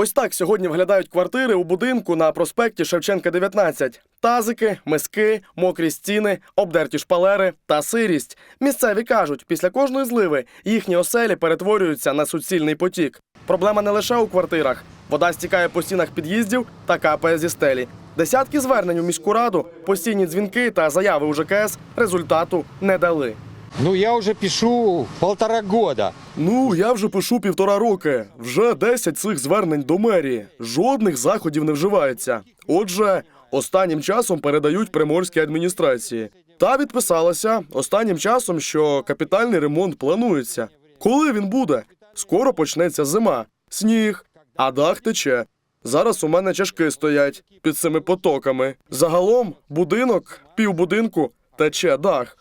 Ось так сьогодні виглядають квартири у будинку на проспекті Шевченка 19. Тазики, миски, мокрі стіни, обдерті шпалери та сирість. Місцеві кажуть, після кожної зливи їхні оселі перетворюються на суцільний потік. Проблема не лише у квартирах. Вода стікає по стінах під'їздів та капає зі стелі. Десятки звернень у міську раду, постійні дзвінки та заяви у ЖКС результату не дали. Ну, я уже пишу полтора года. Ну, я вже пишу півтора роки. Вже 10 цих звернень до мерії. Жодних заходів не вживається. Отже, останнім часом передають приморській адміністрації. Та відписалася останнім часом, що капітальний ремонт планується. Коли він буде? Скоро почнеться зима, сніг, а дах тече. Зараз у мене чашки стоять під цими потоками. Загалом будинок, півбудинку тече дах.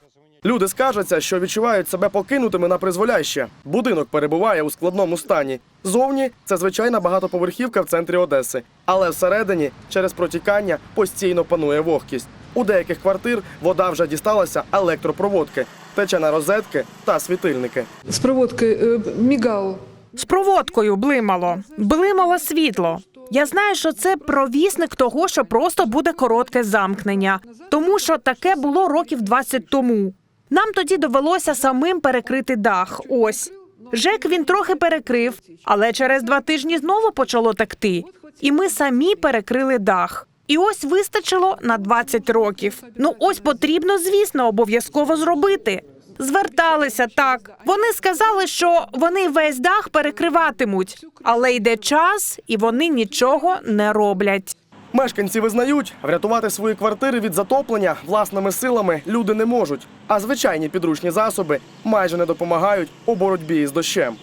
Люди скаржаться, що відчувають себе покинутими на призволяще. Будинок перебуває у складному стані. Зовні це звичайна багатоповерхівка в центрі Одеси, але всередині через протікання постійно панує вогкість. У деяких квартир вода вже дісталася електропроводки, тече на розетки та світильники. с проводкой э, мигал. З проводкою блимало, блимало світло. Я знаю, що це провісник того, що просто буде коротке замкнення, тому що таке було років 20 тому. Нам тоді довелося самим перекрити дах. Ось ЖЕК він трохи перекрив, але через два тижні знову почало текти. І ми самі перекрили дах. І ось вистачило на 20 років. Ну ось потрібно, звісно, обов'язково зробити. Зверталися так. Вони сказали, що вони весь дах перекриватимуть, але йде час, і вони нічого не роблять. Мешканці визнають, врятувати свої квартири від затоплення власними силами люди не можуть, а звичайні підручні засоби майже не допомагають у боротьбі із дощем.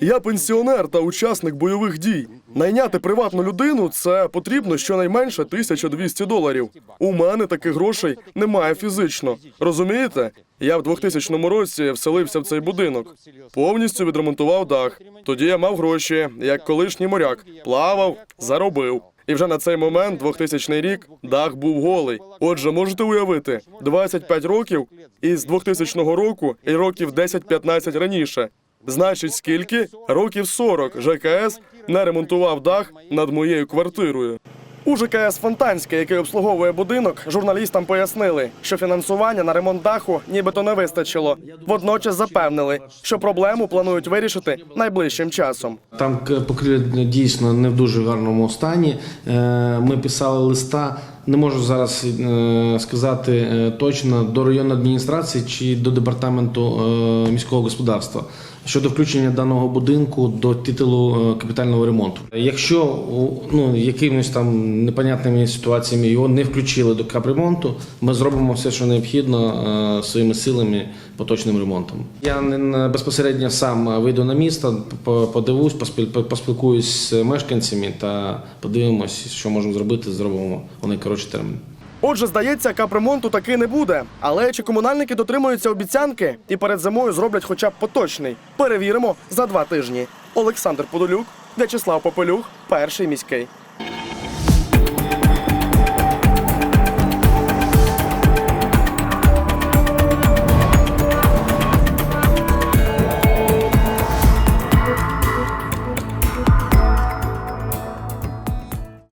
Я пенсіонер та учасник бойових дій. Найняти приватну людину це потрібно щонайменше 1200 доларів. У мене таких грошей немає фізично. Розумієте? Я в 2000 році вселився в цей будинок. Повністю відремонтував дах. Тоді я мав гроші, як колишній моряк, плавав, заробив. І вже на цей момент, 2000 рік, дах був голий. Отже, можете уявити, 25 років із 2000 року і років 10-15 раніше. Значить, скільки? Років 40 ЖКС не ремонтував дах над моєю квартирою. У ЖКС Фонтанське, який обслуговує будинок, журналістам пояснили, що фінансування на ремонт даху нібито не вистачило. Водночас запевнили, що проблему планують вирішити найближчим часом. Там к- покрівля дійсно не в дуже гарному стані. Е, Ми писали листа. Не можу зараз е, сказати е, точно до районної адміністрації чи до департаменту е, міського господарства щодо включення даного будинку до титулу капітального ремонту. Якщо ну якимось там непонятними ситуаціями його не включили до капремонту, ми зробимо все, що необхідно своїми силами поточним ремонтом. Я не безпосередньо сам вийду на місто, подивусь, поспіл- поспілкуюсь з мешканцями та подивимось, що можемо зробити. Зробимо у найкоротший термін. Отже, здається, капремонту таки не буде. Але чи комунальники дотримуються обіцянки і перед зимою зроблять хоча б поточний? Перевіримо за два тижні. Олександр Подолюк, В'ячеслав Попелюх, перший міський.